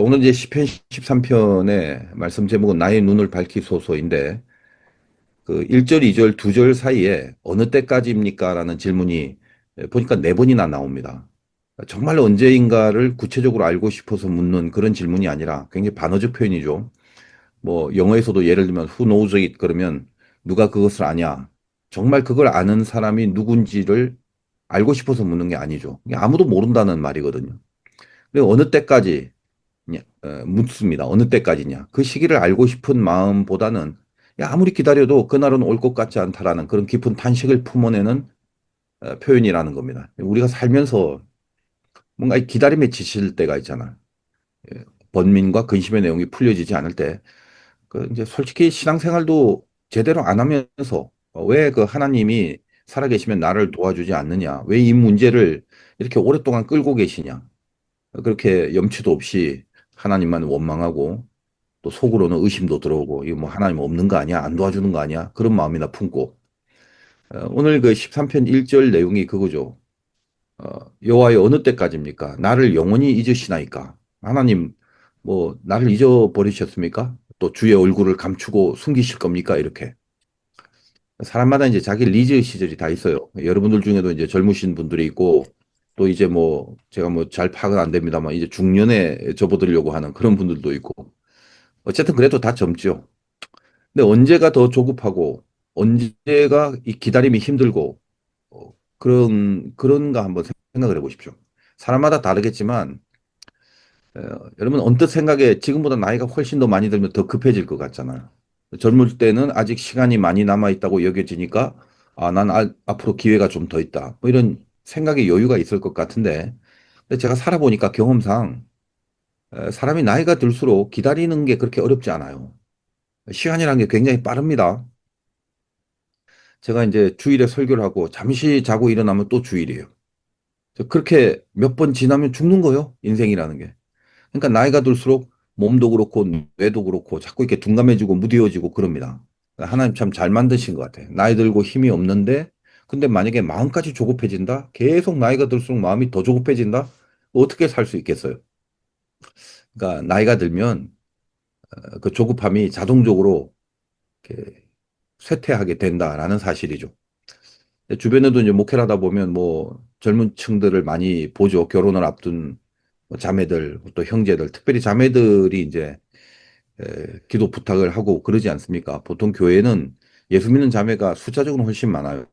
자, 오늘 이제 10편, 13편의 말씀 제목은 나의 눈을 밝히소서인데, 그 1절, 2절, 2절 사이에 어느 때까지입니까? 라는 질문이 보니까 네 번이나 나옵니다. 정말 언제인가를 구체적으로 알고 싶어서 묻는 그런 질문이 아니라 굉장히 반어적 표현이죠. 뭐, 영어에서도 예를 들면 who knows it 그러면 누가 그것을 아냐? 정말 그걸 아는 사람이 누군지를 알고 싶어서 묻는 게 아니죠. 아무도 모른다는 말이거든요. 그리고 어느 때까지 어, 묻습니다. 어느 때까지냐. 그 시기를 알고 싶은 마음보다는 야, 아무리 기다려도 그날은 올 것 같지 않다라는 그런 깊은 탄식을 품어내는 어, 표현이라는 겁니다. 우리가 살면서 뭔가 기다림에 지칠 때가 있잖아. 예, 번민과 근심의 내용이 풀려지지 않을 때, 그 이제 솔직히 신앙생활도 제대로 안 하면서 왜 그 하나님이 살아계시면 나를 도와주지 않느냐? 왜 이 문제를 이렇게 오랫동안 끌고 계시냐? 그렇게 염치도 없이 하나님만 원망하고 또 속으로는 의심도 들어오고 이거 뭐 하나님 없는 거 아니야? 안 도와주는 거 아니야? 그런 마음이나 품고 어, 오늘 그 13편 1절 내용이 그거죠. 어, 여호와의 어느 때까지입니까? 나를 영원히 잊으시나이까? 하나님 뭐 나를 잊어버리셨습니까? 또 주의 얼굴을 감추고 숨기실 겁니까? 이렇게 사람마다 이제 자기 리즈 시절이 다 있어요. 여러분들 중에도 이제 젊으신 분들이 있고 또 이제 뭐 제가 뭐 잘 파악은 안 됩니다만 이제 중년에 접어들려고 하는 그런 분들도 있고 어쨌든 그래도 다 젊죠. 근데 언제가 더 조급하고 언제가 이 기다림이 힘들고 어, 그런 그런가 한번 생각을 해보십시오. 사람마다 다르겠지만 어, 여러분 언뜻 생각에 지금보다 나이가 훨씬 더 많이 들면 더 급해질 것 같잖아요. 젊을 때는 아직 시간이 많이 남아 있다고 여겨지니까 아, 난 아, 앞으로 기회가 좀 더 있다. 뭐 이런 생각의 여유가 있을 것 같은데 제가 살아보니까 경험상 에, 사람이 나이가 들수록 기다리는 게 그렇게 어렵지 않아요. 시간이라는 게 굉장히 빠릅니다. 제가 이제 주일에 설교를 하고 잠시 자고 일어나면 또 주일이에요. 그렇게 몇 번 지나면 죽는 거예요. 인생이라는 게. 그러니까 나이가 들수록 몸도 그렇고 뇌도 그렇고 자꾸 이렇게 둔감해지고 무뎌지고 그럽니다. 하나님 참 잘 만드신 것 같아요. 나이 들고 힘이 없는데 근데 만약에 마음까지 조급해진다? 계속 나이가 들수록 마음이 더 조급해진다? 어떻게 살 수 있겠어요? 그러니까 나이가 들면 어, 그 조급함이 자동적으로 이렇게 쇠퇴하게 된다라는 사실이죠. 주변에도 이제 목회를 하다 보면 뭐 젊은 층들을 많이 보죠. 결혼을 앞둔 뭐 자매들, 또 형제들, 특별히 자매들이 이제 에, 기도 부탁을 하고 그러지 않습니까? 보통 교회는 예수 믿는 자매가 숫자적으로 훨씬 많아요.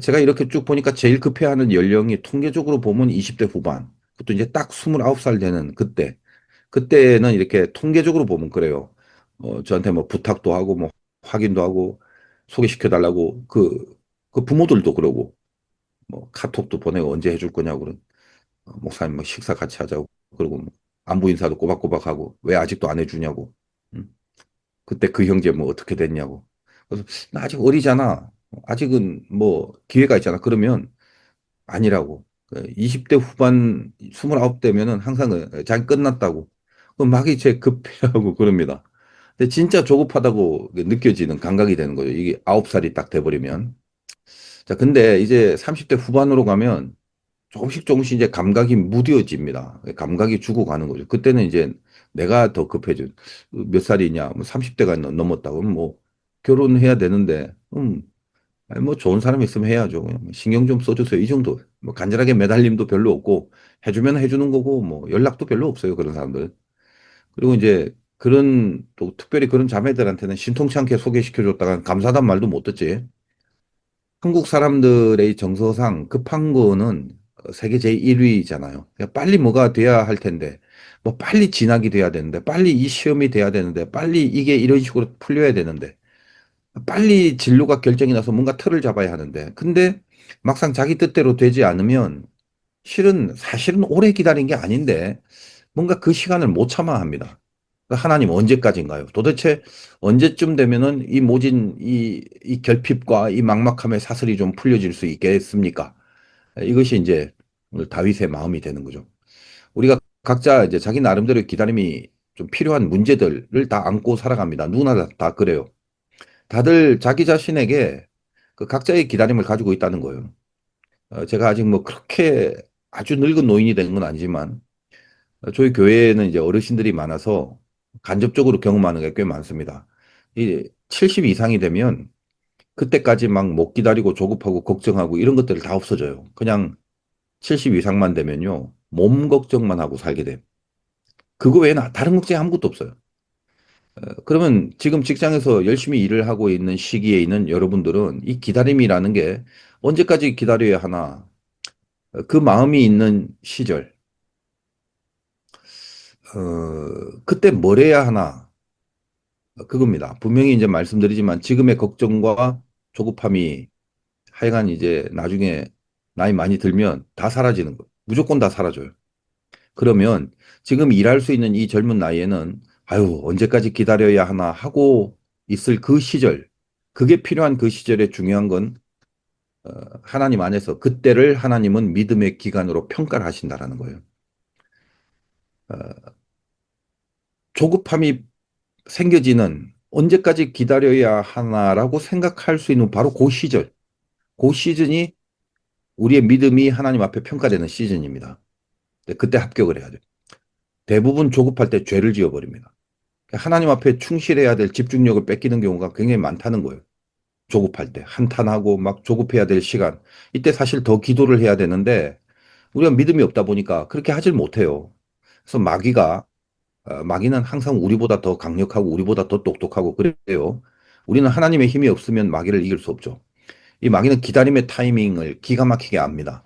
제가 이렇게 쭉 보니까 제일 급해하는 연령이 통계적으로 보면 20대 후반. 그것도 이제 딱 29살 되는 그때. 그때는 이렇게 통계적으로 보면 그래요. 어, 저한테 뭐 부탁도 하고 뭐 확인도 하고 소개시켜 달라고 그, 그 부모들도 그러고 뭐 카톡도 보내고 언제 해줄 거냐고 그런 어, 목사님 뭐 식사 같이 하자고 그러고 뭐 안부 인사도 꼬박꼬박 하고 왜 아직도 안 해주냐고. 음. 그때 그 형제 뭐 어떻게 됐냐고. 그래서 나 아직 어리잖아. 아직은 뭐 기회가 있잖아. 그러면 아니라고. 20대 후반 29대면은 항상 그 자기 끝났다고. 막 이 제 급해하고 그럽니다. 근데 진짜 조급하다고 느껴지는 감각이 되는 거죠. 이게 9살이 딱 돼버리면. 자, 근데 이제 30대 후반으로 가면 조금씩 조금씩 이제 감각이 무뎌집니다. 감각이 죽어가는 거죠. 그때는 이제 내가 더 급해져. 몇 살이냐? 뭐 30대가 넘었다고. 뭐 결혼해야 되는데, 음, 아니, 뭐 좋은 사람 있으면 해야죠. 뭐 신경 좀 써주세요. 이 정도. 뭐 간절하게 매달림도 별로 없고 해주면 해주는 거고 뭐 연락도 별로 없어요. 그런 사람들. 그리고 이제 그런 또 특별히 그런 자매들한테는 신통치 않게 소개시켜줬다가 감사하단 말도 못 듣지. 한국 사람들의 정서상 급한 거는 세계 제1위잖아요. 빨리 뭐가 돼야 할 텐데, 뭐 빨리 진학이 돼야 되는데, 빨리 이 시험이 돼야 되는데, 빨리 이게 이런 식으로 풀려야 되는데, 빨리 진로가 결정이 나서 뭔가 틀을 잡아야 하는데 근데 막상 자기 뜻대로 되지 않으면 실은 사실은 오래 기다린 게 아닌데 뭔가 그 시간을 못 참아 합니다. 그러니까 하나님 언제까지인가요? 도대체 언제쯤 되면은 이 모진 이, 이 결핍과 이 막막함의 사슬이 좀 풀려질 수 있겠습니까? 이것이 이제 오늘 다윗의 마음이 되는 거죠. 우리가 각자 이제 자기 나름대로 기다림이 좀 필요한 문제들을 다 안고 살아갑니다. 누구나 다, 다 그래요. 다들 자기 자신에게 그 각자의 기다림을 가지고 있다는 거예요. 어, 제가 아직 뭐 그렇게 아주 늙은 노인이 된 건 아니지만, 저희 교회에는 이제 어르신들이 많아서 간접적으로 경험하는 게 꽤 많습니다. 이 70 이상이 되면 그때까지 막 못 기다리고 조급하고 걱정하고 이런 것들을 다 없어져요. 그냥 70 이상만 되면요. 몸 걱정만 하고 살게 돼요. 그거 외에는 다른 걱정이 아무것도 없어요. 어, 그러면 지금 직장에서 열심히 일을 하고 있는 시기에 있는 여러분들은 이 기다림이라는 게 언제까지 기다려야 하나, 어, 그 마음이 있는 시절, 어, 그때 뭘 해야 하나, 그겁니다. 분명히 이제 말씀드리지만 지금의 걱정과 조급함이 하여간 이제 나중에 나이 많이 들면 다 사라지는 거. 무조건 다 사라져요. 그러면 지금 일할 수 있는 이 젊은 나이에는 아유, 언제까지 기다려야 하나 하고 있을 그 시절, 그게 필요한 그 시절에 중요한 건 어, 하나님 안에서 그때를 하나님은 믿음의 기간으로 평가를 하신다라는 거예요. 어, 조급함이 생겨지는 언제까지 기다려야 하나라고 생각할 수 있는 바로 그 시절, 그 시즌이 우리의 믿음이 하나님 앞에 평가되는 시즌입니다. 그때 합격을 해야 돼요. 대부분 조급할 때 죄를 지어버립니다. 하나님 앞에 충실해야 될 집중력을 뺏기는 경우가 굉장히 많다는 거예요. 조급할 때 한탄하고 막 조급해야 될 시간. 이때 사실 더 기도를 해야 되는데 우리가 믿음이 없다 보니까 그렇게 하질 못해요. 그래서 마귀가 어, 마귀는 항상 우리보다 더 강력하고 우리보다 더 똑똑하고 그래요. 우리는 하나님의 힘이 없으면 마귀를 이길 수 없죠. 이 마귀는 기다림의 타이밍을 기가 막히게 압니다.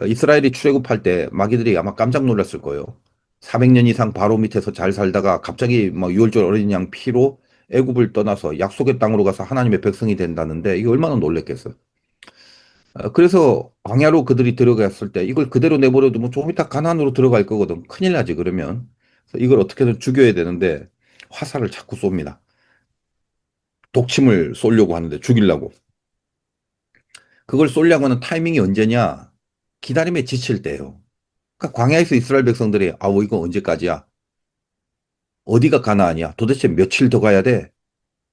어, 이스라엘이 출애굽할 때 마귀들이 아마 깜짝 놀랐을 거예요. 400년 이상 바로 밑에서 잘 살다가 갑자기 막 6월절 어린 양 피로 애굽을 떠나서 약속의 땅으로 가서 하나님의 백성이 된다는데 이게 얼마나 놀랬겠어요. 어, 그래서 광야로 그들이 들어갔을 때 이걸 그대로 내버려 두면 조금 이따 가나안으로 들어갈 거거든. 큰일 나지 그러면. 이걸 어떻게든 죽여야 되는데 화살을 자꾸 쏩니다. 독침을 쏘려고 하는데 죽이려고. 그걸 쏘려고 하는 타이밍이 언제냐? 기다림에 지칠 때예요. 그러니까 광야에서 이스라엘 백성들이 아, 뭐 이거 언제까지야? 어디가 가나안이야? 도대체 며칠 더 가야 돼?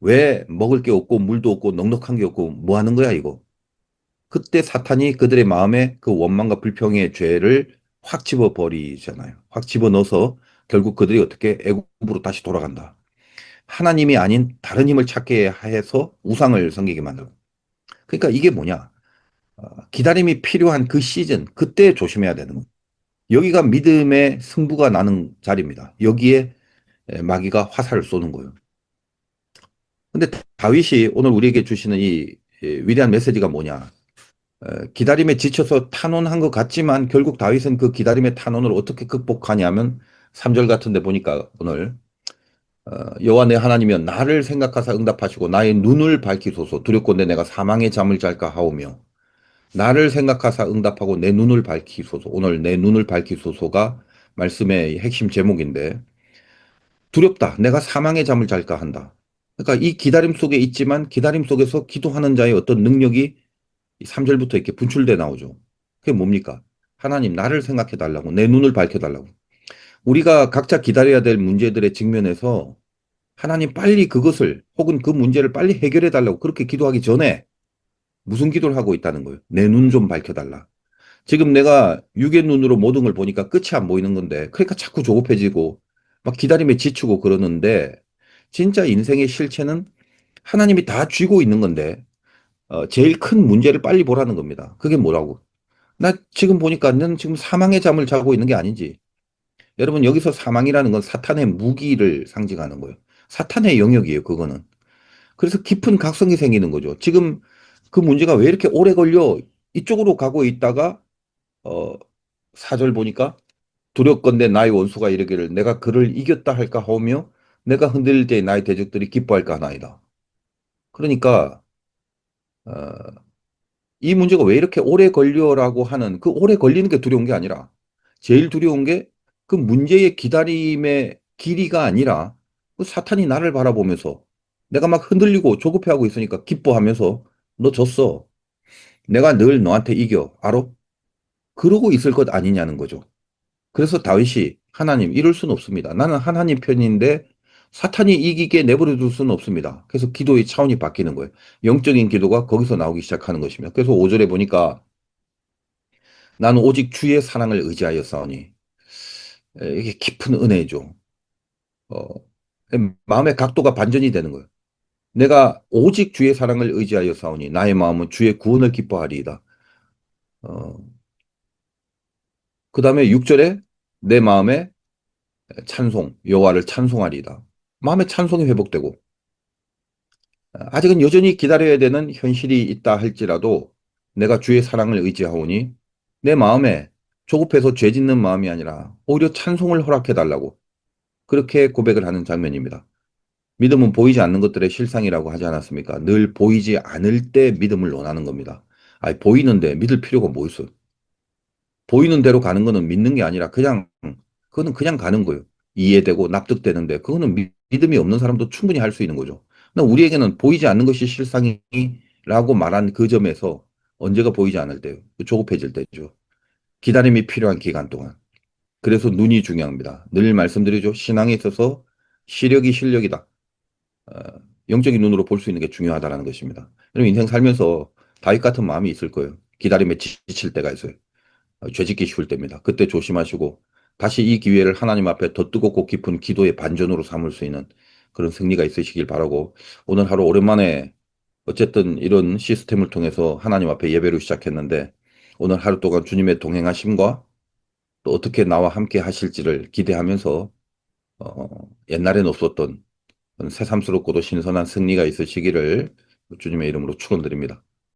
왜 먹을 게 없고 물도 없고 넉넉한 게 없고 뭐 하는 거야 이거? 그때 사탄이 그들의 마음에 그 원망과 불평의 죄를 확 집어 버리잖아요. 확 집어 넣어서 결국 그들이 어떻게 애굽으로 다시 돌아간다. 하나님이 아닌 다른 힘을 찾게 해서 우상을 섬기게 만들고. 그러니까 이게 뭐냐? 어, 기다림이 필요한 그 시즌, 그때 조심해야 되는 거예요. 여기가 믿음의 승부가 나는 자리입니다. 여기에 마귀가 화살을 쏘는 거예요. 근데 다윗이 오늘 우리에게 주시는 이 위대한 메시지가 뭐냐? 기다림에 지쳐서 탄원한 것 같지만 결국 다윗은 그 기다림의 탄원을 어떻게 극복하냐면 3절 같은데 보니까 오늘 어, 여호와 내 하나님이여 나를 생각하사 응답하시고 나의 눈을 밝히소서 두렵건대 내가 사망의 잠을 잘까 하오며 나를 생각하사 응답하고 내 눈을 밝히소서. 오늘 내 눈을 밝히소서가 말씀의 핵심 제목인데 두렵다. 내가 사망의 잠을 잘까 한다. 그러니까 이 기다림 속에 있지만 기다림 속에서 기도하는 자의 어떤 능력이 3절부터 이렇게 분출돼 나오죠. 그게 뭡니까? 하나님 나를 생각해 달라고 내 눈을 밝혀 달라고. 우리가 각자 기다려야 될 문제들의 직면에서 하나님 빨리 그것을 혹은 그 문제를 빨리 해결해 달라고 그렇게 기도하기 전에 무슨 기도를 하고 있다는 거예요? 내 눈 좀 밝혀달라. 지금 내가 육의 눈으로 모든 걸 보니까 끝이 안 보이는 건데, 그러니까 자꾸 조급해지고, 막 기다림에 지치고 그러는데, 진짜 인생의 실체는 하나님이 다 쥐고 있는 건데, 어, 제일 큰 문제를 빨리 보라는 겁니다. 그게 뭐라고? 나 지금 보니까 는 지금 사망의 잠을 자고 있는 게 아닌지. 여러분, 여기서 사망이라는 건 사탄의 무기를 상징하는 거예요. 사탄의 영역이에요, 그거는. 그래서 깊은 각성이 생기는 거죠. 지금 그 문제가 왜 이렇게 오래 걸려? 이쪽으로 가고 있다가 어, 사절 보니까 두렵건대 나의 원수가 이르기를 내가 그를 이겼다 할까 하며 내가 흔들릴 때 나의 대적들이 기뻐할까 하나이다. 그러니까 어, 이 문제가 왜 이렇게 오래 걸려라고 하는 그 오래 걸리는 게 두려운 게 아니라 제일 두려운 게 그 문제의 기다림의 길이가 아니라 그 사탄이 나를 바라보면서 내가 막 흔들리고 조급해하고 있으니까 기뻐하면서 너 졌어. 내가 늘 너한테 이겨. 알아? 그러고 있을 것 아니냐는 거죠. 그래서 다윗이 하나님 이럴 수는 없습니다. 나는 하나님 편인데 사탄이 이기게 내버려 둘 수는 없습니다. 그래서 기도의 차원이 바뀌는 거예요. 영적인 기도가 거기서 나오기 시작하는 것입니다. 그래서 5절에 보니까 나는 오직 주의 사랑을 의지하여 싸우니 에, 이게 깊은 은혜죠. 어, 마음의 각도가 반전이 되는 거예요. 내가 오직 주의 사랑을 의지하여 싸우니 나의 마음은 주의 구원을 기뻐하리이다. 어, 그 다음에 6절에 내 마음에 찬송, 여호와를 찬송하리이다. 마음의 찬송이 회복되고 아직은 여전히 기다려야 되는 현실이 있다 할지라도 내가 주의 사랑을 의지하오니 내 마음에 조급해서 죄 짓는 마음이 아니라 오히려 찬송을 허락해 달라고 그렇게 고백을 하는 장면입니다. 믿음은 보이지 않는 것들의 실상이라고 하지 않았습니까? 늘 보이지 않을 때 믿음을 논하는 겁니다. 아니, 보이는데 믿을 필요가 뭐 있어요? 보이는 대로 가는 거는 믿는 게 아니라 그냥, 그거는 그냥 가는 거예요. 이해되고 납득되는데, 그거는 미- 믿음이 없는 사람도 충분히 할 수 있는 거죠. 우리에게는 보이지 않는 것이 실상이라고 말한 그 점에서 언제가 보이지 않을 때요? 조급해질 때죠. 기다림이 필요한 기간 동안. 그래서 눈이 중요합니다. 늘 말씀드리죠. 신앙에 있어서 시력이 실력이다. 어, 영적인 눈으로 볼 수 있는 게 중요하다는 것입니다. 여러분 인생 살면서 다윗 같은 마음이 있을 거예요. 기다림에 지칠 때가 있어요. 어, 죄짓기 쉬울 때입니다. 그때 조심하시고 다시 이 기회를 하나님 앞에 더 뜨겁고 깊은 기도의 반전으로 삼을 수 있는 그런 승리가 있으시길 바라고 오늘 하루 오랜만에 어쨌든 이런 시스템을 통해서 하나님 앞에 예배를 시작했는데 오늘 하루 동안 주님의 동행하심과 또 어떻게 나와 함께 하실지를 기대하면서 어, 옛날엔 없었던 새삼스럽고도 신선한 승리가 있으시기를 주님의 이름으로 축원드립니다.